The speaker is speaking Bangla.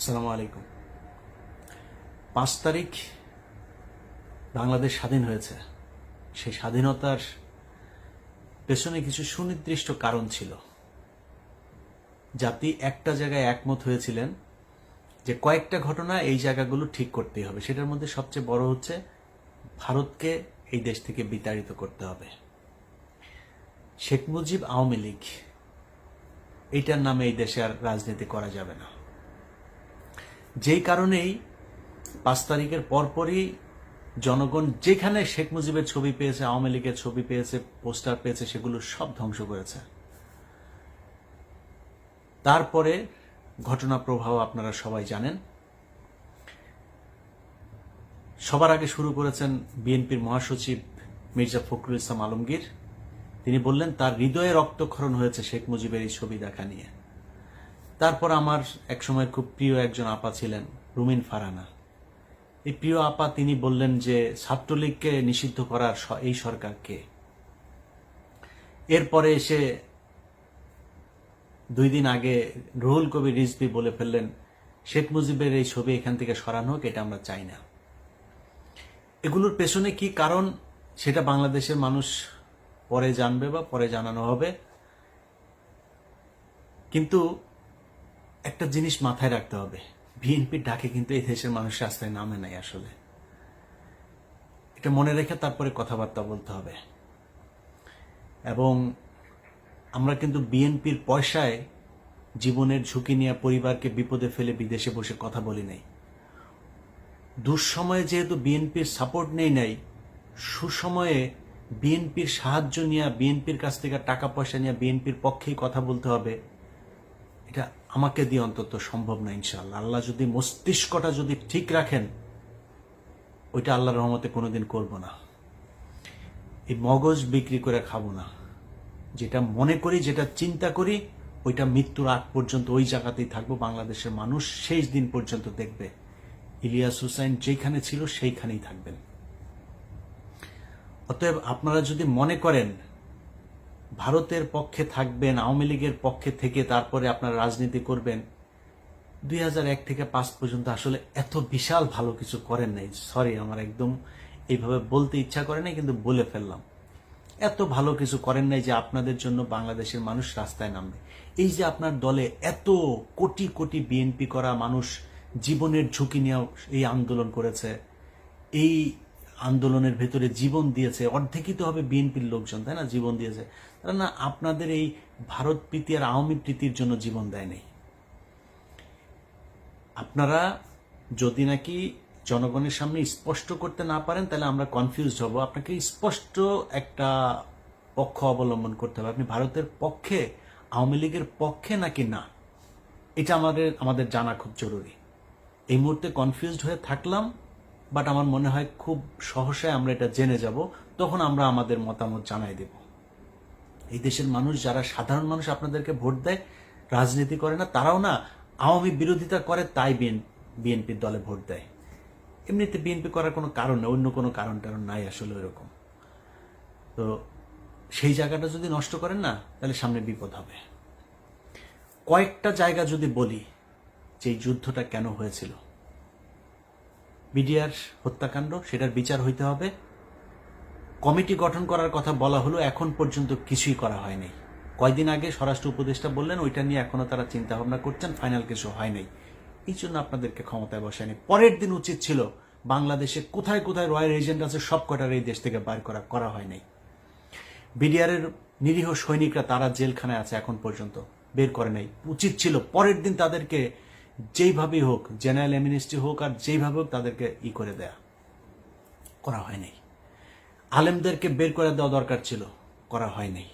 আসসালামু আলাইকুম। পাঁচ তারিখ বাংলাদেশ স্বাধীন হয়েছে। সেই স্বাধীনতার পেছনে কিছু সুনির্দিষ্ট কারণ ছিল। জাতি একটা জায়গায় একমত হয়েছিলেন যে কয়েকটা ঘটনা এই জায়গাগুলো ঠিক করতেই হবে। সেটার মধ্যে সবচেয়ে বড় হচ্ছে ভারতকে এই দেশ থেকে বিতাড়িত করতে হবে। শেখ মুজিব আওয়ামী লীগ, এইটার নামে এই দেশে আর রাজনীতি করা যাবে না। যেই কারণেই পাঁচ তারিখের পরপরই জনগণ যেখানে শেখ মুজিবের ছবি পেয়েছে, আওয়ামী লীগের ছবি পেয়েছে, পোস্টার পেয়েছে, সেগুলো সব ধ্বংস করেছে। তারপরে ঘটনা প্রবাহ আপনারা সবাই জানেন। সবার আগে শুরু করেছেন বিএনপির মহাসচিব মির্জা ফখরুল ইসলাম আলমগীর। তিনি বললেন, তার হৃদয়ে রক্তক্ষরণ হয়েছে শেখ মুজিবের এই ছবি দেখা নিয়ে। তারপর আমার একসময় খুব প্রিয় একজন আপা ছিলেন, রুমিন ফারানা। এই প্রিয় আপা তিনি বললেন যে, ছাত্রলীগকে নিষিদ্ধ করার এই সরকারকে এরপরে এসে দুই দিন আগে রুহুল কবির রিজভি বলে ফেললেন, শেখ মুজিবের এই ছবি এখান থেকে সরানো হোক, এটা আমরা চাই না। এগুলোর পেছনে কি কারণ, সেটা বাংলাদেশের মানুষ পরে জানবে বা পরে জানানো হবে। কিন্তু একটা জিনিস মাথায় রাখতে হবে। বিএনপির ডাকে কিন্তু এই দেশের মানুষ রাস্তায় নামে নাই আসলে। এটা মনে রেখে তারপরে কথাবার্তা বলতে হবে। এবং আমরা কিন্তু বিএনপির পয়সায় জীবনের ঝুঁকি নিয়ে পরিবারকে বিপদে ফেলে বিদেশে বসে কথা বলি নাই। দুঃসময়ে যেহেতু বিএনপির সাপোর্ট নেই নাই, সুসময়ে বিএনপির সাহায্য নিয়ে, বিএনপির কাছ থেকে টাকা পয়সা নিয়ে বিএনপির পক্ষেই কথা বলতে হবে, এটা আমাকে দিয়ে অন্তত সম্ভব না ইনশাল্লাহ আল্লাহ যদি মস্তিষ্কটা যদি ঠিক রাখেন, ওইটা আল্লাহর রহমতে কোনোদিন করব না। এই মগজ বিক্রি করে খাব না। যেটা মনে করি, যেটা চিন্তা করি, ওইটা মৃত্যুর আগ পর্যন্ত ওই জায়গাতেই থাকব। বাংলাদেশের মানুষ শেষ দিন পর্যন্ত দেখবে। ইলিয়াস হুসাইন যেখানে ছিল, সেইখানেই থাকবেন। অতএব আপনারা যদি মনে করেন ভারতের পক্ষে থাকবেন, আওয়ামী লীগের পক্ষে থেকে তারপরে আপনারা রাজনীতি করবেন, দুই থেকে পাঁচ পর্যন্ত আসলে এত বিশাল ভালো কিছু করেন নাই। সরি আমার একদম এইভাবে বলতে ইচ্ছা করে নাই, কিন্তু বলে ফেললাম। এত ভালো কিছু করেন নাই যে আপনাদের জন্য বাংলাদেশের মানুষ রাস্তায় নামবে। এই যে আপনার দলে এত কোটি কোটি বিএনপি করা মানুষ জীবনের ঝুঁকি নিয়ে এই আন্দোলন করেছে, এই আন্দোলনের ভেতরে জীবন দিয়েছে। অর্ধেকই তো হবে বিএনপির লোকজন, তাই না? জীবন দিয়েছে। তারা না আপনাদের এই ভারত প্রীতি আর আওয়ামী প্রীতির জন্য জীবন দেয় আপনারা যদি নাকি জনগণের সামনে স্পষ্ট করতে না পারেন, তাহলে আমরা কনফিউজ হব। আপনাকে স্পষ্ট একটা পক্ষ অবলম্বন করতে হবে। আপনি ভারতের পক্ষে, আওয়ামী লীগের পক্ষে নাকি না? এটা আমাদের আমাদের জানা খুব জরুরি। এই মুহূর্তে কনফিউজড হয়ে থাকলাম। বাট আমার মনে হয় খুব সহসায় আমরা এটা জেনে যাব, তখন আমরা আমাদের মতামত জানাই দেব। এই দেশের মানুষ যারা সাধারণ মানুষ আপনাদেরকে ভোট দেয়, রাজনীতি করে না, তারাও না আওয়ামী বিরোধিতা করে, তাই বিএনপির দলে ভোট দেয়। এমনিতে বিএনপি করার কোনো কারণ নেই, অন্য কোনো কারণ টারণ নাই আসলে ওইরকম। তো সেই জায়গাটা যদি নষ্ট করেন না, তাহলে সামনে বিপদ হবে। কয়েকটা জায়গা যদি বলি, যে যুদ্ধটা কেন হয়েছিল বিডিআর হত্যাকাণ্ড, সেটার বিচার হইতে হবে। কমিটি গঠন করার কথা বলা হলো, এখন পর্যন্ত কিছুই করা হয়নি। কয়দিন আগে স্বরাষ্ট্র উপদেষ্টা বললেন, ওইটা নিয়ে এখনও তারা চিন্তা ভাবনা করছেন, ফাইনাল কিছু হয় নাই। এই জন্য আপনাদেরকে ক্ষমতায় বসায়নি পরের দিন উচিত ছিল, বাংলাদেশে কোথায় কোথায় রয়্যাল এজেন্ট আছে সব কটার এই দেশ থেকে বার করা করা হয় নাই। বিডিআরের নিরীহ সৈনিকরা তারা জেলখানায় আছে, এখন পর্যন্ত বের করে নাই। উচিত ছিল পরের দিন তাদেরকে যেইভাবেই হোক, জেনারেল এমিনিস্ট্রি হোক আর যেইভাবে হোক তাদেরকে ই করে দেয়া। করা হয়নি আলেমদেরকে বের করে দেওয়া দরকার ছিল, করা হয়নি